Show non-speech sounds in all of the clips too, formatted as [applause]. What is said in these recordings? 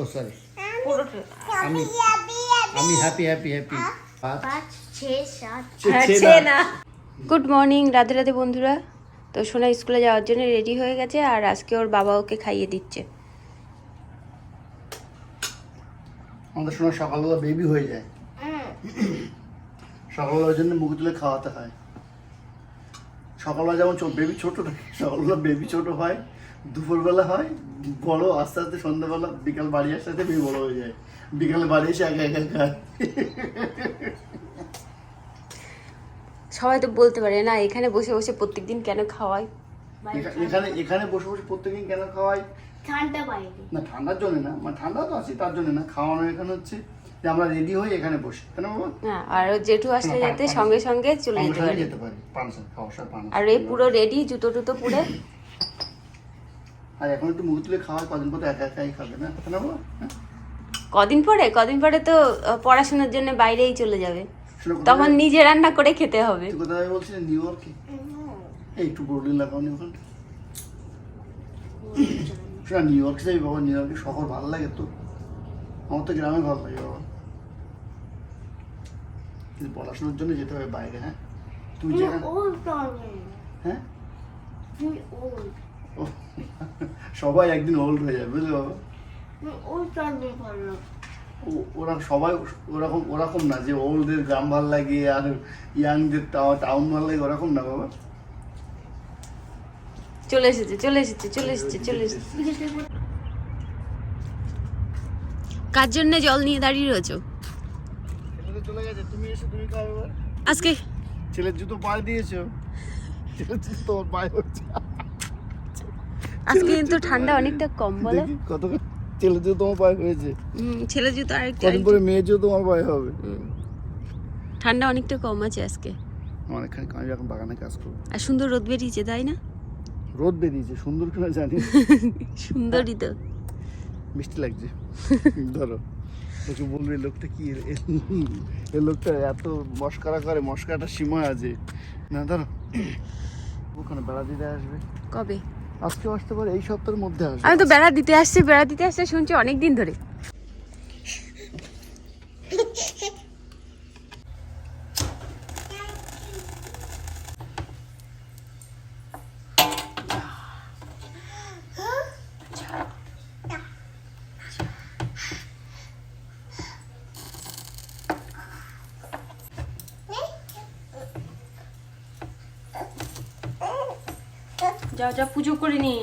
ও sorry আমি আমি happy happy happy পাঁচ। পাঁচ ছয় সাত। না। গুড মর্নিং রাধে রাধে বন্ধুরা। তো সোনা স্কুলে যাওয়ার জন্য রেডি হয়ে গেছে আর আজকে ওর বাবা ওকে খাইয়ে দিচ্ছে। আমাদের সময় সকালবেলা বেবি হয়ে যায়। সকালবেলা ওই জন্য মুখ তুলে খাওয়াতে হয়। সকালবেলা যেমন বেবি ছোট থাকে সকালবেলা বেবি ছোট হয়। দুপুরবেলা হয় বড় আস্তে আস্তে সন্ধ্যাবেলা বিকাল বাড়ি আসতে আসতে বেবি বড় হয়ে যায়। বিকালে বাড়ি এসে একা একা খায়। সবাই তো বলতে পারে না এখানে বসে বসে প্রত্যেকদিন কেন খাওয়াই? এখানে এখানে বসে বসে প্রত্যেকদিন কেন খাওয়াই? ঠান্ডা বাইরে। না ঠান্ডার জন্য না মানে ঠান্ডা তো আছে তার জন্য না। খাওয়ানো এখানে হচ্ছে যে আমরা রেডি হই এখানে বসে কেন বাবা? হ্যাঁ আর জেঠু আসলে যাতে সঙ্গে সঙ্গে চলে যেতে পারে। যেতে পারি পানসা খাওয়ার পান আর এই পুরো রেডি জুতো টুতো পুরে। আর এখন একটু মুখ তুলে খাওয়ায় কদিন পর একা একাই খাবে না? বাবা? হ্যাঁ? কদিন পরে কদিন পরে তো পড়াশোনার জন্য বাইরেই চলে যাবে। তখন নিজে রান্না করে খেতে হবে। তুই কোথায় বলছিস? নিউ ইয়র্কে এই একটু বর্লিন লাগাওনি ওখানটা শোনা নিউ ইয়র্কে যাবি বাবা? নিউ ইয়র্কে শহর ভালো লাগে তো। আমার তো গ্রামে ভালো লাগে বাবা। কিন্তু পড়াশোনার জন্য যেতে হবে বাইরে হ্যাঁ? তুই তুমি যেখানে হ্যাঁ? সবাই একদিন ওল্ড হয়ে যাবে বুঝলে বাবা? ওরা সবাই ওরকম ওরকম না যে ওল্ডদের গ্রাম ভালো লাগে আর ইয়াংদের টাউন ভালো লাগে ওরকম না বাবা। চলে এসেছে চলে এসেছে চলে এসেছে চলে এসেছে। কার জন্য জল নিয়ে দাঁড়িয়ে রয়েছো? চলে গেছে তুমি এসে তুমি খাবে আজকে? ছেলের জুতো পায়ে দিয়েছ। ছেলের জুতো তোমার পায়ে হচ্ছে আজকে কিন্তু ঠান্ডা অনেকটা কম বলে? কত ছেলের জুতো তোমার পায়ে হয়েছে। হুম, ছেলে জুতো আরেকটু কদিন পরে মেয়ের জুতো তোমার পায়ে হবে। ঠান্ডা অনেকটা কম আছে আজকে। অনেকখানি আমি এখন বাগানে কাজ করব। আর সুন্দর রোদ বেরিয়েছে তাই না? রোদ বেরিয়েছে সুন্দর কিনা জানি। [laughs] সুন্দরই তো। মিষ্টি লাগছে। ধরো তোকে বলবে লোকটা কি এ- লোকটা এত মস্কারা করে মস্কারাটা সীমা আছে। না ধরো ওখানে বেড়া দিতে আসবে। কবে? আজকেও আসতে পারে, এই সপ্তাহের মধ্যে আসবে। আমি তো বেড়া দিতে আসছি, বেড়া দিতে আসছে শুনছি অনেক দিন ধরে। যাও যা, পুজো করে নি।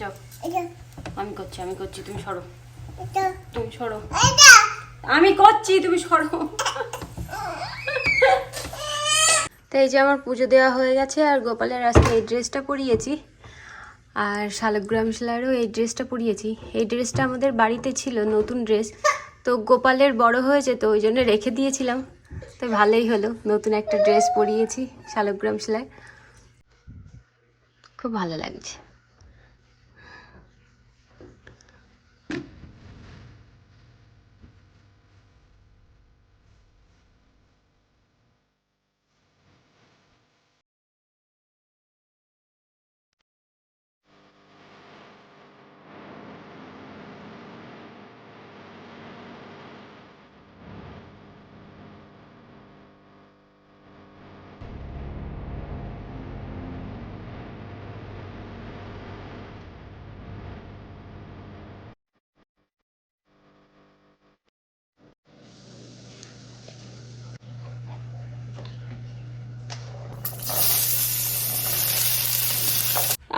যাও। আমি করছি আমি করছি, তুমি সরো। তুমি সরো। আমি করছি, তুমি সরো। তো এই যে আমার পুজো দেওয়া হয়ে গেছে, আর গোপালের আজকে এই ড্রেসটা পরিয়েছি। আর শালগ্রাম শিলারও এই ড্রেসটা পরিয়েছি। এই ড্রেসটা আমাদের বাড়িতে ছিল, নতুন ড্রেস। তো গোপালের বড় হয়েছে তো ওই জন্য রেখে দিয়েছিলাম। তো ভালোই হলো, নতুন একটা ড্রেস পরিয়েছি, শালগ্রাম সেলাই। খুব ভালো লাগছে।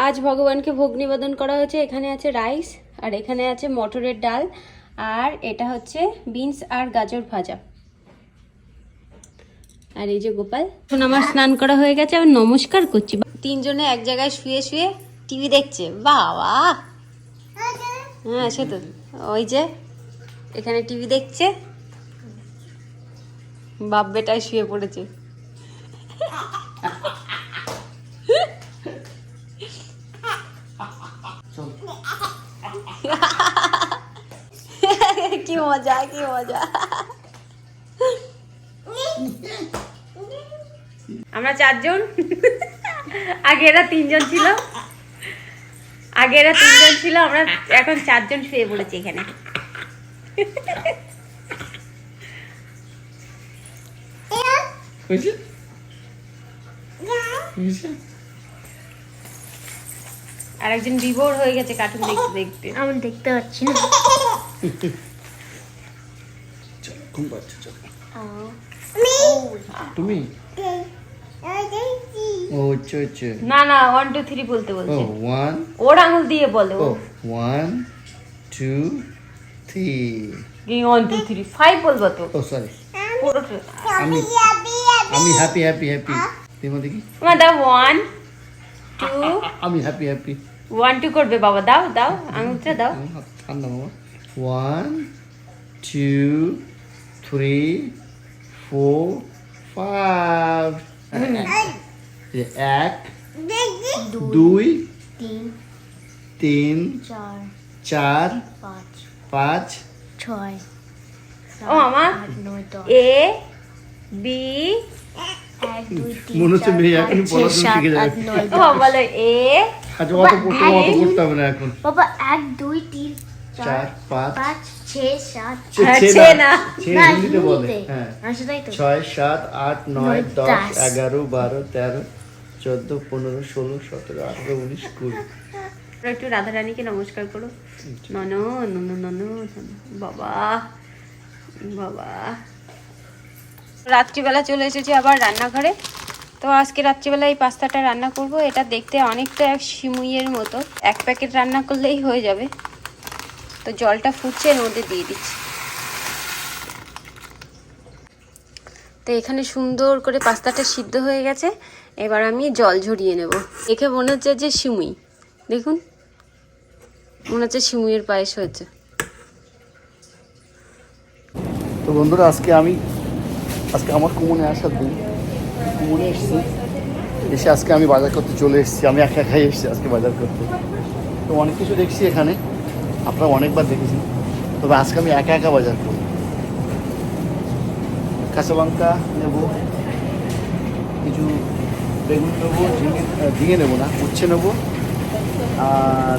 আজ ভগবানকে ভোগ নিবেদন করা হয়েছে। এখানে আছে রাইস, আর এখানে আছে মটরের ডাল, আর এটা হচ্ছে বিনস আর গাজর ভাজা। আর এই যে গোপাল, এখন আমার স্নান করা হয়ে গেছে আমি নমস্কার করছি। তিনজনে এক জায়গায় শুয়ে শুয়ে টিভি দেখছে। বাবা! হ্যাঁ সে তো। ওই যে, এখানে টিভি দেখছে। বাপ বেটায় শুয়ে পড়েছে চল কি মজা কি মজা। আমরা চারজন? আগে এরা তিনজন ছিল। আগে এরা তিনজন ছিল আমরা এখন চারজন শুয়ে পড়েছি এখানে। আর একজন বিভোর হয়ে গেছে কার্টুন দেখতে দেখতে। আমি দেখতে পাচ্ছি না। [laughs] ঘুম পাচ্ছে? চলো তুমি? ও হচ্ছে হচ্ছে না না ওয়ান টু থ্রি বলতে ও বলছে ওয়ান ওর আঙুল দিয়ে বলে। ও one two three one two three five বলব তো? ও সরি আমি আমি হ্যাপি হ্যাপি হ্যাপি তুমি দেখি। তোমার দাও ওয়ান টু আমি হ্যাপি হ্যাপি ওয়ান টু করবে বাবা দাও দাও আঙুলটা দাও। ঠান্ডা মামা। One two three four five এক দুই তিন তিন চার চার পাঁচ পাঁচ ছয় ও দশ এ বি মনে হচ্ছে মেয়ে ছয়, পড়াশোনা সাত, শিখে যাবে। আট, নয়, ও বলো এ আচ্ছা অত পড়তে অত করতে হবে না এখন। বাবা এক দুই তিন চার চার পাঁচ পাঁচ ছয় সাত আট। নয় দশ। এগারো বারো তেরো চোদ্দ পনেরো ষোলো সতেরো আঠেরো উনিশ কুড়ি। একটু রাধা রানীকে নমস্কার করো। নন নন নন। বাবা বাবা। রাত্রিবেলা চলে এসেছি আবার রান্নাঘরে। তো আজকে রাত্রিবেলা এই পাস্তাটা রান্না করব। এটা দেখতে অনেকটা এক সিমুইয়ের মতো। এক প্যাকেট রান্না করলেই হয়ে যাবে। তো জলটা ফুটছে, এর মধ্যে দিয়ে দিচ্ছি। তো এখানে সুন্দর করে পাস্তাটা সিদ্ধ হয়ে গেছে। এবার আমি জল ঝরিয়ে নেব। দেখে মনে হচ্ছে যে সিমুই। দেখুন, মনে হচ্ছে সিমুইয়ের পায়েস হয়েছে। তো বন্ধুরা, আজকে আমি, আজকে আমার কুমনে আসার দিন। কুমনে এসেছি। এসে আজকে আমি বাজার করতে চলে এসেছি। আমি একা একাই এসেছি আজকে বাজার করতে। তো অনেক কিছু দেখছি এখানে। আপনারা অনেকবার দেখেছেন। তবে আজকে আমি একা একা বাজার করব। কাঁচা লঙ্কা নেব, কিছু বেগুন নেব, ঝিঙে ঝিঙে নেব না, উচ্ছে নেব, আর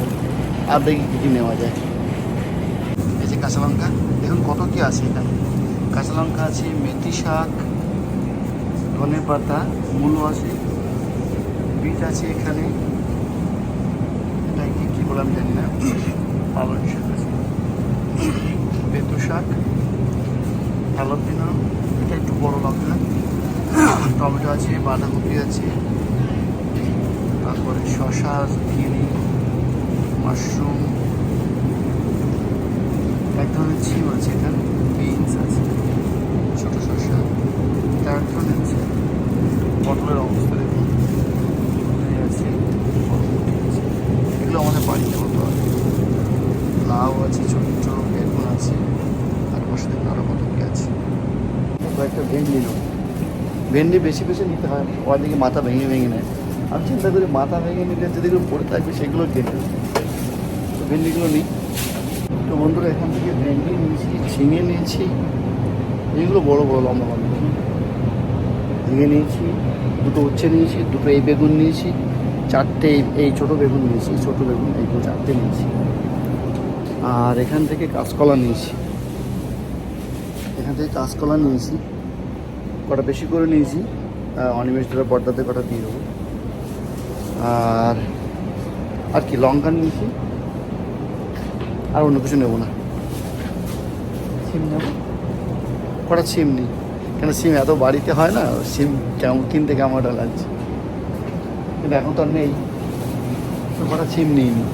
আর দেখি কী কী নেওয়া যায়। এই যে কাঁচা লঙ্কা, দেখুন কত কী আছে এখানে। কাঁচা লঙ্কা আছে, মেথি শাক, ধনে পাতা, মূলো আছে, বিট আছে এখানে। এটা কি, কী বলে আমি জানি না। আছে বেতু শাক হ্যালোপিনো এটা একটু বড় লঙ্কা, টমেটো আছে, বাঁধাকপি আছে, তারপরে শশা চিনি, মাশরুম, এক ধরনের ছিম আছে এখানে বিনস আছে, ছোটো শসা এক ধরনের আছে পটলের অবস্থা দেখুন আছে এগুলো আমাদের বাড়িতে আর কি। লাউ আছে ছোট্ট বেগুন আছে। আর আরও কত কি আছে? কয়েকটা ভেন্ডি ভেন্ডি বেশি বেশি নিতে হয়। ওদিকে মাথা ভেঙে ভেঙে নেয়। আমি চিন্তা করি মাথা ভেঙে নিলে যেগুলো পড়ে থাকবে সেগুলো কেটে তো ভেন্ডিগুলো নিই। তো বন্ধুরা, এখান থেকে ভেন্ডি নিয়েছি, ঝিঙে নিয়েছি। এগুলো বড় বড় লম্বা লম্বা। ঝিঙে নিয়েছি, দুটো উচ্ছে নিয়েছি, দুটো এই বেগুন নিয়েছি, চারটে এই ছোটো বেগুন নিয়েছি ছোটো বেগুন এইগুলো চারটে নিয়েছি। আর এখান থেকে কাঁচকলা নিয়েছি। এখান থেকে কাঁচকলা নিয়েছি। কটা বেশি করে নিয়েছি অনিমেষ ধরে পর্দাতে কটা দিয়ে দেবো। আর আর কি লঙ্কা নিয়েছি। আর অন্য কিছু নেব না। সিম নেব? কটা সিম নিই? কেন সিম এত বাড়িতে হয় না? সিম কেমন কিনতে কেমন একটা লাগছে। কিন্তু এখন তো আর নেই। তো কটা সিম নিইনি।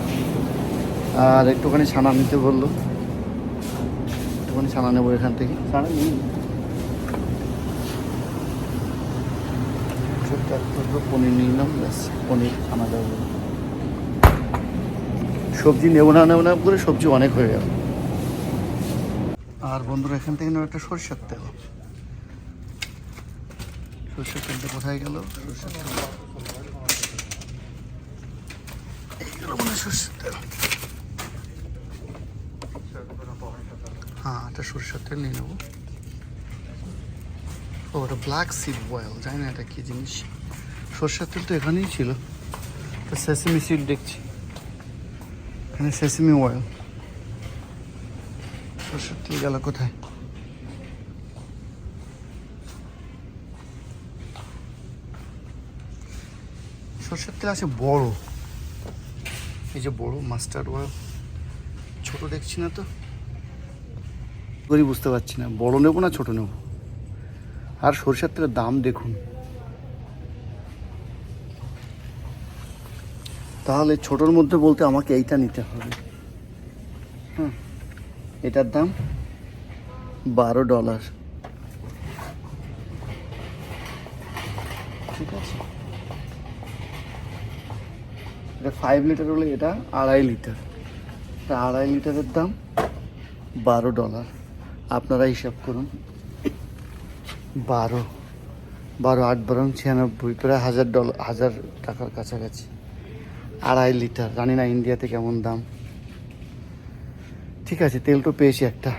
আর একটুখানি ছানা নিতে বলল। একটুখানি ছানা নেব এখান থেকে। ছানা নিই পনির নিলাম ব্যাস পনির ছানা দেবো সবজি নেব না নেব না করে সবজি অনেক হয়ে গেল। আর বন্ধুরা এখান থেকে নেব একটা সরষের তেল। সরষের তেলটা কোথায় গেল? সরষের তেল। এইগুলো মনে সরষের তেল। একটা সরষের তেল নিয়ে নেব। ওটা ব্ল্যাক সিড অয়েল জানি না এটা কি জিনিস। সর্ষের তেল তো এখানেই ছিল। তো সেসিমি সিড দেখছি। এখানে সেসিমি অয়েল সর্ষের তেল গেল কোথায়? সরষের তেল আছে বড়। এই যে বড় মাস্টার্ড অয়েল ছোট দেখছি না তো। করি বুঝতে পারছি না। বড় নেব না ছোট নেব? আর সরষের তেলের দাম দেখুন। তাহলে ছোটোর মধ্যে বলতে আমাকে এইটা নিতে হবে। হ্যাঁ এটার দাম বারো ডলার। ঠিক আছে? এটা ফাইভ লিটার হলে এটা আড়াই লিটার আড়াই লিটারের দাম বারো ডলার। আপনারা হিসাব করুন। বারো। বারো, আট বারো ছিয়ানব্বই, প্রায় হাজার ডলার হাজার টাকার কাছাকাছি। আড়াই লিটার, জানি না ইন্ডিয়াতে কেমন দাম। ঠিক আছে, তেল তো পেয়েছি একটা।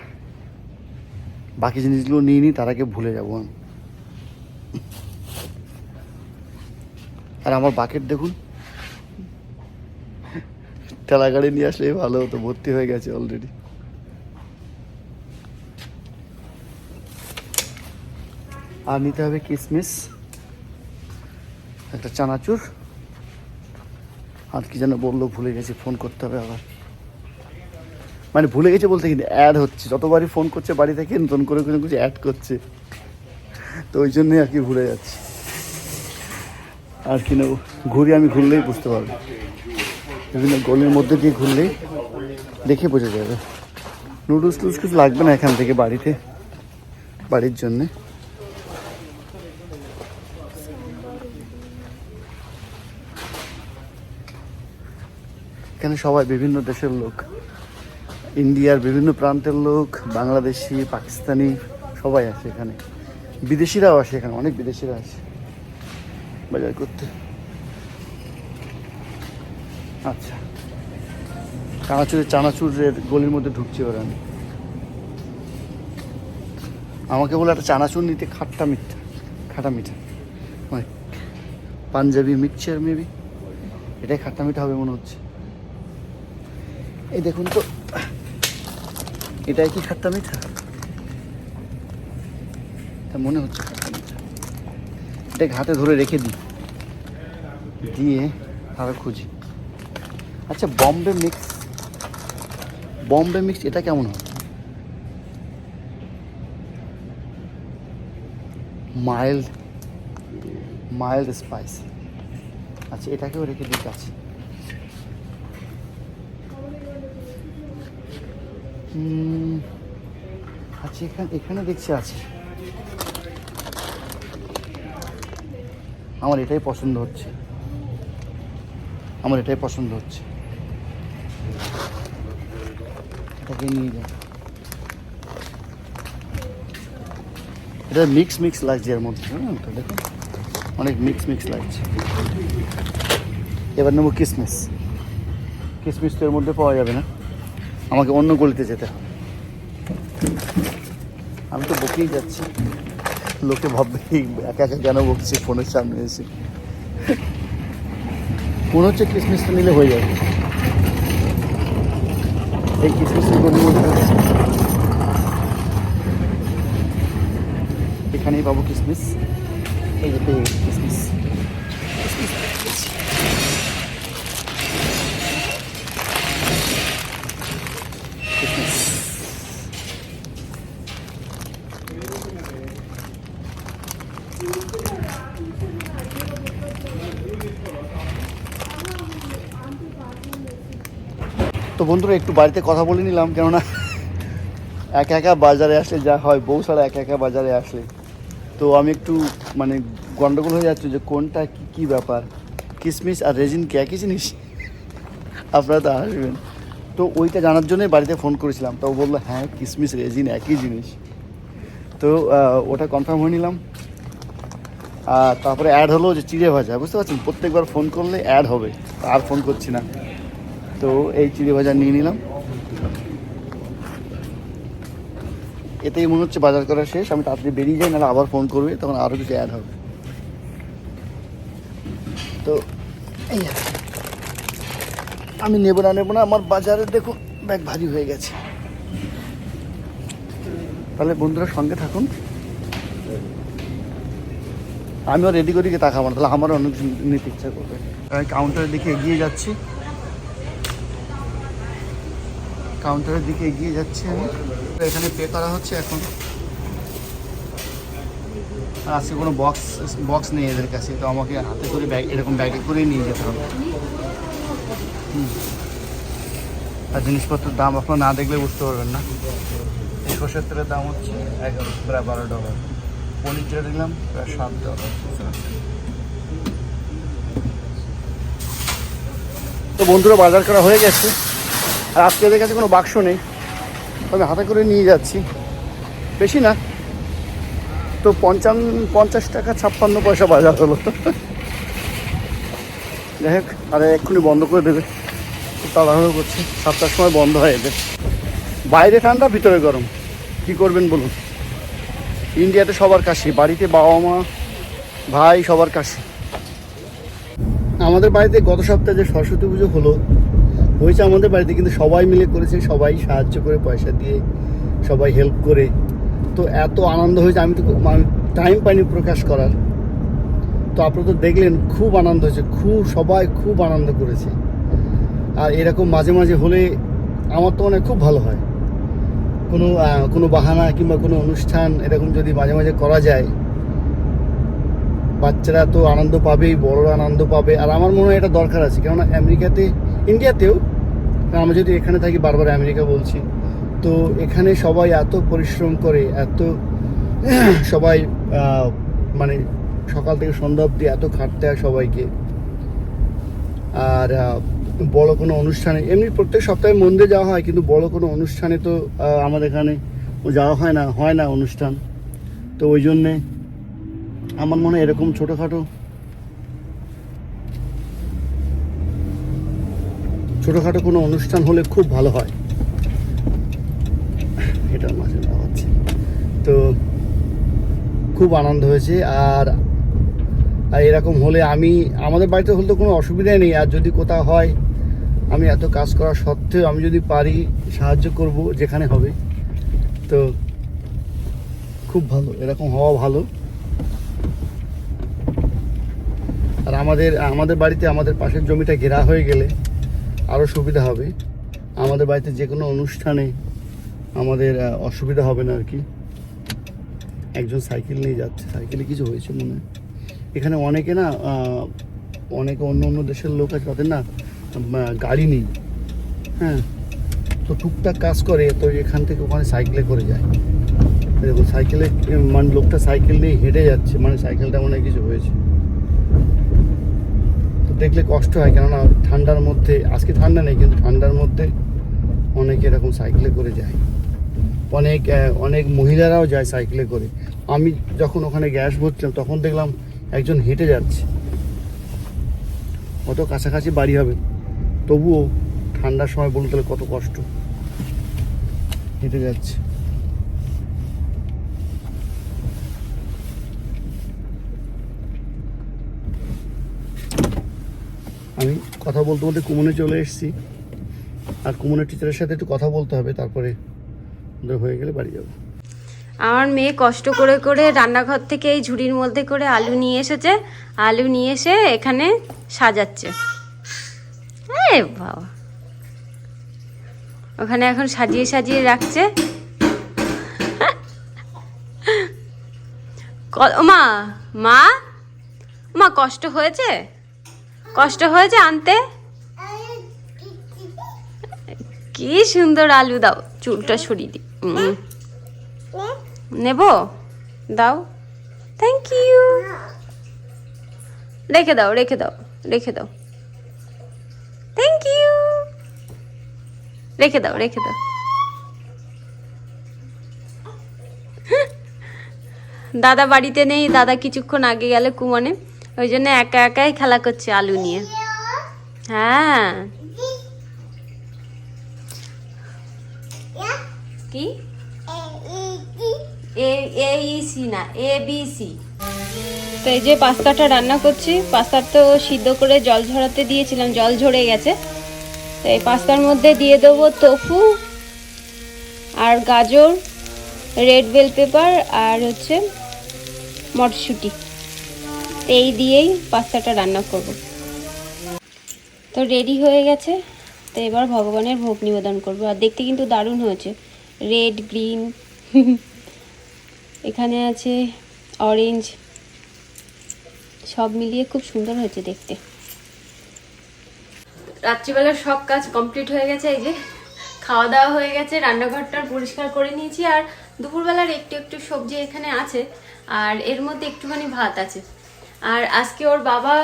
বাকি জিনিসগুলো নিয়ে নিই, তার আগে ভুলে যাব আমি। আর আমার বাকেট দেখুন। ঠেলা গাড়ি নিয়ে আসলে ভালো হতো, ভর্তি হয়ে গেছে অলরেডি। আর নিতে হবে কিশমিশ একটা চানাচুর। আর কি যেন বলল, ভুলে গেছি, ফোন করতে হবে আবার। মানে ভুলে গেছে বলতে কিন্তু অ্যাড হচ্ছে। যতবারই ফোন করছে বাড়ি থেকে, নতুন করে কোনো কিছু অ্যাড করছে। তো ওই জন্যই আর কি ভুলে যাচ্ছি। আর কি নেব? ঘুরি আমি ঘুরলেই বুঝতে পারব। বিভিন্ন গলির মধ্যে দিয়ে ঘুরলেই দেখে বোঝা যাবে। নুডলস টুডলস কিছু লাগবে না এখান থেকে বাড়িতে, বাড়ির জন্যে। এখানে সবাই বিভিন্ন দেশের লোক। ইন্ডিয়ার বিভিন্ন প্রান্তের লোক, বাংলাদেশি, পাকিস্তানি, সবাই আসে এখানে। বিদেশিরাও আসে এখানে, অনেক বিদেশিরা আসে। বাজার করতে। আচ্ছা। চানাচুরের চানাচুরের গলির মধ্যে ঢুকছি ওরা আমি। আমাকে বলে একটা চানাচুর নিতে খাট্টা মিঠা, খাটা মিঠা। মানে পাঞ্জাবি মিক্সচার মেবি এটাই খাট্টা মিঠা হবে মনে হচ্ছে। এই দেখুন তো। এটাই কি খাট্টা মিঠা? তা মনে হচ্ছে খাট্টা মিঠা। এটাকে হাতে ধরে রেখে দিই। দিয়ে আরও খুঁজি। আচ্ছা বম্বে মিক্স। বম্বে মিক্স, এটা কেমন হয়? Mild mild spice. আচ্ছা এটাকেও রেখে দিতে আছে আচ্ছা এখানে এখানে দেখছি আছে আমার এটাই পছন্দ হচ্ছে। আমার এটাই পছন্দ হচ্ছে। এটাকে নিয়ে যাই এটা মিক্স মিক্স লাগছে এর মধ্যে জানেন তো দেখুন। অনেক মিক্স মিক্স লাগছে। এবার নেব কিসমিস। কিসমিস তো এর মধ্যে পাওয়া যাবে না। আমাকে অন্য গলিতে যেতে হবে। আমি তো বকেই যাচ্ছি। লোকে ভাববে, একা একা কেন বকছি? ফোনের সামনে এসে। মনে হচ্ছে কিসমিসটা নিলে হয়ে যাবে। এই কিসমিসের গলির এখানেই পাবো কিসমিস। এই যে পেয়ে তো বন্ধুরা, একটু বাড়িতে কথা বলে নিলাম, কেননা একা একা বাজারে আসলে যা হয়, বউ ছাড়া একা একা বাজারে আসলে। তো আমি একটু মানে গন্ডগোল হয়ে যাচ্ছে যে কোনটা কী কী ব্যাপার? কিসমিস আর রেজিন কি একই জিনিস? আপনারা তো আসবেন। তো ওইটা জানার জন্যই বাড়িতে ফোন করেছিলাম, তো বলল হ্যাঁ কিসমিস, রেজিন একই জিনিস। তো ওটা কনফার্ম হয়ে নিলাম। আর তারপরে অ্যাড হলো যে চিড়ে ভাজা, বুঝতে পারছেন? প্রত্যেকবার ফোন করলে অ্যাড হবে, আর ফোন করছি না। তো এই চিড়ে ভাজা নিয়ে নিলাম। এতেই মনে হচ্ছে বাজার করা শেষ। আমি তাড়াতাড়ি বেরিয়ে যাই, নাহলে আবার ফোন করবে, তখন আরও কিছু অ্যাড হবে। তো আমি নেব না নেব না, আমার বাজারে দেখুন, ব্যাগ ভারী হয়ে গেছে। তাহলে বন্ধুরা সঙ্গে থাকুন। আমিও রেডি করি গিয়ে তাকাবো না, তাহলে আমারও অনেক নিতে ইচ্ছা করবে। কাউন্টারের দিকে এগিয়ে যাচ্ছি। কাউন্টারের দিকে এগিয়ে যাচ্ছি আমি। এখানে পে করা হচ্ছে এখন। আর আজকে কোনো বক্স বক্স নেই এদের কাছে, তো আমাকে হাতে করে ব্যাগ এরকম ব্যাগে করেই নিয়ে যেতে হবে। আর জিনিসপত্রের দাম আপনার না দেখলে বুঝতে পারবেন না। এই দাম হচ্ছে এগারো, প্রায় বারো ডলার। পনিরটা দিলাম, প্রায় সাত ডলার। তো বন্ধুরা, বাজার করা হয়ে গেছে। আর আজকে এদের কাছে কোনো বাক্স নেই। আমি হাতে করে নিয়ে যাচ্ছি। বেশি না। তো পঞ্চান্ন পঞ্চাশ টাকা ছাপ্পান্ন পয়সা বাজার হলো। যাই হোক, আরে এক্ষুনি বন্ধ করে দেবে। তাড়াহুড়ো করছে। সাতটার সময় বন্ধ হয় এদের বাইরে ঠান্ডা, ভিতরে গরম। কি করবেন বলুন? ইন্ডিয়াতে সবার কাশি, বাড়িতে বাবা মা, ভাই সবার কাশি। আমাদের বাড়িতে গত সপ্তাহে যে সরস্বতী পুজো হলো হয়েছে আমাদের বাড়িতে, কিন্তু সবাই মিলে করেছে, সবাই সাহায্য করে, পয়সা দিয়ে সবাই হেল্প করে। তো এত আনন্দ হয়েছে, আমি তো টাইম পাইনি প্রকাশ করার। তো আপনারা তো দেখলেন, খুব আনন্দ হয়েছে, খুব, সবাই খুব আনন্দ করেছে। আর এরকম মাঝে মাঝে হলে আমার তো মনে হয় খুব ভালো হয়। কোনো কোনো বাহানা কিংবা কোনো অনুষ্ঠান এরকম যদি মাঝে মাঝে করা যায়, বাচ্চারা তো আনন্দ পাবেই, বড়রা আনন্দ পাবে। আর আমার মনে হয় এটা দরকার আছে, কেননা আমেরিকাতে, ইন্ডিয়াতেও আমরা যদি এখানে থাকি বারবার আমেরিকা বলছি, তো এখানে সবাই এত পরিশ্রম করে, এত [clears throat] সবাই মানে সকাল থেকে সন্ধ্যা অবধি এত খাটতে হয় সবাইকে। আর বড় কোনো অনুষ্ঠানে, এমনি প্রত্যেক সপ্তাহে মন্দিরে যাওয়া হয়, কিন্তু বড় কোনো অনুষ্ঠানে তো আমাদের এখানে যাওয়া হয় না হয় না অনুষ্ঠান। তো ওই জন্যে আমার মনে হয় এরকম ছোটোখাটো ছোটোখাটো কোনো অনুষ্ঠান হলে খুব ভালো হয়। এটা মাঝে হচ্ছে। তো খুব আনন্দ হয়েছে আর আর এরকম হলে আমি, আমাদের বাড়িতে হলে তো কোনো অসুবিধাই নেই। আর যদি কোথাও হয়, আমি এত কাজ করা সত্ত্বেও আমি যদি পারি, সাহায্য করব যেখানে হবে। তো খুব ভালো, এরকম হওয়া ভালো। আর আমাদের আমাদের বাড়িতে আমাদের পাশের জমিটা ঘেরা হয়ে গেলে আরও সুবিধা হবে। আমাদের বাড়িতে যে কোনো অনুষ্ঠানে আমাদের অসুবিধা হবে না আর কি। একজন সাইকেল নিয়ে যাচ্ছে। সাইকেলে কিছু হয়েছে মনে হয়। এখানে অনেকে না অনেকে অন্য অন্য দেশের লোক আছে, তাদের না গাড়ি নেই। হ্যাঁ তো টুকটাক কাজ করে, তো এখান থেকে ওখানে সাইকেলে করে যায়। দেখুন, সাইকেলে মানে লোকটা সাইকেল নিয়ে হেঁটে যাচ্ছে মানে সাইকেলটা মনে কিছু হয়েছে। দেখলে কষ্ট হয়, কেননা ঠান্ডার মধ্যে, আজকে ঠান্ডা নেই, কিন্তু ঠান্ডার মধ্যে অনেকে এরকম সাইকেলে করে যায়। অনেক অনেক মহিলারাও যায় সাইকেলে করে। আমি যখন ওখানে গ্যাস ভরছিলাম, তখন দেখলাম একজন হেঁটে যাচ্ছে। অত কাছাকাছি বাড়ি হবে। তবুও ঠান্ডার সময় বলতে কত কষ্ট। হেঁটে যাচ্ছে আমি কথা বলতে বলতে কুমনে চলে এসেছি। আর কুমনের টিচারের সাথে একটু কথা বলতে হবে, তারপরে হয়ে গেলে বাড়ি যাব। আমার মেয়ে কষ্ট করে করে রান্নাঘর থেকে এই ঝুড়ির মধ্যে করে আলু নিয়ে এসেছে। আলু নিয়ে এসে এখানে সাজাচ্ছে। বাবা। ওখানে এখন সাজিয়ে সাজিয়ে রাখছে। মা মা মা কষ্ট হয়েছে? কষ্ট হয়েছে আনতে? কি সুন্দর আলু দাও, চুলটা সরিয়ে দি। নেব? দাও। থ্যাংক ইউ রেখে দাও রেখে দাও রেখে দাও। থ্যাংক ইউ রেখে দাও রেখে দাও। দাদা বাড়িতে নেই, দাদা কিছুক্ষণ আগে গেলে কুমনে। ওই জন্য একা একাই খেলা করছে আলু নিয়ে। হ্যাঁ। কি? এ সি না, এ, বি, সি। তো এই যে পাস্তাটা রান্না করছি পাস্তা তো সিদ্ধ করে জল ঝরাতে দিয়েছিলাম, জল ঝরে গেছে। তো এই পাস্তার মধ্যে দিয়ে দেবো তোফু আর গাজর রেড বেল পেপার আর হচ্ছে মটরশুঁটি। তো এই দিয়েই পাস্তাটা রান্না করব। তো রেডি হয়ে গেছে। তো এবার ভগবানের ভোগ নিবেদন করব। আর দেখতে কিন্তু দারুণ হয়েছে। রেড গ্রিন [laughs] এখানে আছে অরেঞ্জ সব মিলিয়ে খুব সুন্দর হয়েছে দেখতে। রাত্রিবেলা সব কাজ কমপ্লিট হয়ে গেছে। এই যে খাওয়া দাওয়া হয়ে গেছে, রান্নাঘরটা পরিষ্কার করে নিয়েছি। আর দুপুরবেলার একটু একটু সবজি এখানে আছে। আর এর মধ্যে একটুখানি ভাত আছে। আর আজকে ওর বাবা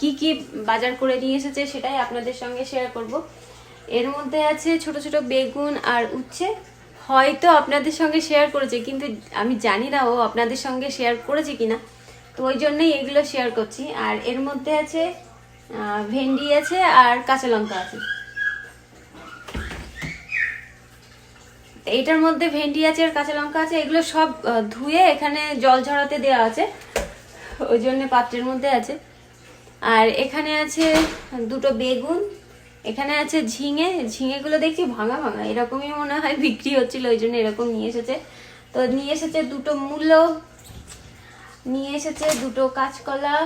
কি কি বাজার করে নিয়ে এসেছে সেটাই আপনাদের সঙ্গে শেয়ার করব। এর মধ্যে আছে ছোট ছোট বেগুন আর উচ্ছে। হয়তো আপনাদের সঙ্গে শেয়ার করেছে, কিন্তু আমি জানি না ও আপনাদের সঙ্গে শেয়ার করেছে কিনা। তো ওই জন্যই এগুলো শেয়ার করছি। আর এর মধ্যে আছে ভেন্ডি আছে আর কাঁচা লঙ্কা আছে। এইটার মধ্যে ভেন্ডি আছে আর কাঁচা লঙ্কা আছে। এগুলো সব ধুয়ে এখানে জল ঝরাতে দেওয়া আছে। ওই জন্য পাত্রের মধ্যে আছে। আর এখানে আছে দুটো বেগুন, এখানে আছে ঝিঙে। ঝিঙেগুলো দেখছি ভাঙা ভাঙা, এরকমই মনে হয় বিক্রি হচ্ছিল, ওই জন্য এরকম নিয়ে এসেছে। তো নিয়ে এসেছে দুটো মূলো, নিয়ে এসেছে দুটো কাঁচকলা,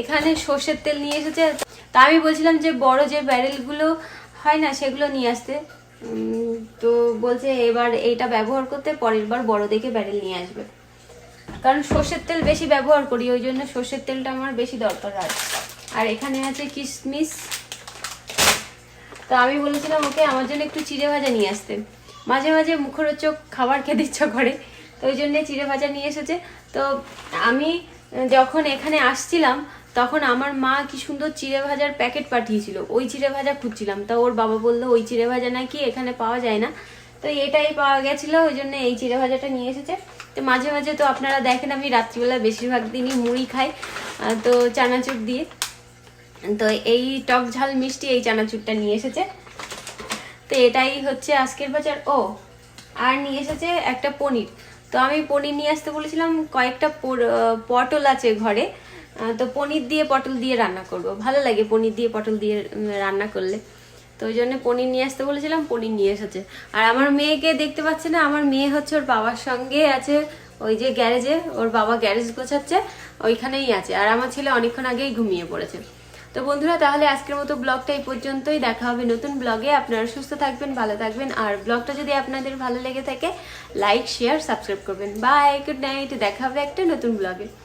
এখানে সর্ষের তেল নিয়ে এসেছে। তা আমি বলছিলাম যে বড় যে ব্যারেলগুলো হয় না, সেগুলো নিয়ে আসতে। তো বলছে এবার এইটা ব্যবহার করতে, পরের বার বড় দেখে ব্যারেল নিয়ে আসবে। কারণ সর্ষের তেল বেশি ব্যবহার করি, ওই জন্য সর্ষের তেলটা আমার বেশি দরকার হয়। আর এখানে আছে কিশমিশ তো আমি বলেছিলাম, ওকে, আমার জন্য একটু চিড়ে ভাজা নিয়ে আসতে। মাঝে মাঝে মুখরোচক খাবার খেতে ইচ্ছা করে, তো ওই জন্যে চিড়ে ভাজা নিয়ে এসেছে। তো আমি যখন এখানে আসছিলাম, তখন আমার মা কি সুন্দর চিড়ে ভাজার প্যাকেট পাঠিয়েছিল। ওই চিড়ে ভাজা খুঁজছিলাম। তা ওর বাবা বলল, ওই চিড়ে ভাজা নাকি এখানে পাওয়া যায় না। তো এটাই পাওয়া গেছিল, ওই জন্য এই চিড়ে ভাজাটা নিয়ে এসেছে। তো মাঝে মাঝে তো আপনারা দেখেন, আমি রাত্রিবেলা বেশিরভাগ দিনই মুড়ি খাই তো চানাচুর দিয়ে। তো এই টক ঝাল মিষ্টি এই চানাচুরটা নিয়ে এসেছে। তো এটাই হচ্ছে আজকের বাজার। ও, আর নিয়ে এসেছে একটা পনির। তো আমি পনির নিয়ে আসতে বলেছিলাম, কয়েকটা পটল আছে ঘরে। তো পনির দিয়ে পটল দিয়ে রান্না করব। ভালো লাগে পনির দিয়ে পটল দিয়ে রান্না করলে। তো ওই জন্য পনির নিয়ে আসতে বলেছিলাম, পনির নিয়ে এসেছে। আর আমার মেয়েকে দেখতে পাচ্ছে না, আমার মেয়ে হচ্ছে ওর বাবার সঙ্গে আছে, ওই যে গ্যারেজে, ওর বাবা গ্যারেজ গোছাচ্ছে, ওইখানেই আছে। আর আমার ছেলে অনেকক্ষণ আগেই ঘুমিয়ে পড়েছে। তো বন্ধুরা, তাহলে আজকের মতো ব্লগটা এই পর্যন্তই, দেখা হবে নতুন ব্লগে। আপনারা সুস্থ থাকবেন, ভালো থাকবেন, আর ব্লগটা যদি আপনাদের ভালো লেগে থাকে লাইক শেয়ার সাবস্ক্রাইব করবেন। বাই গুড নাইট দেখা হবে একটা নতুন ব্লগে।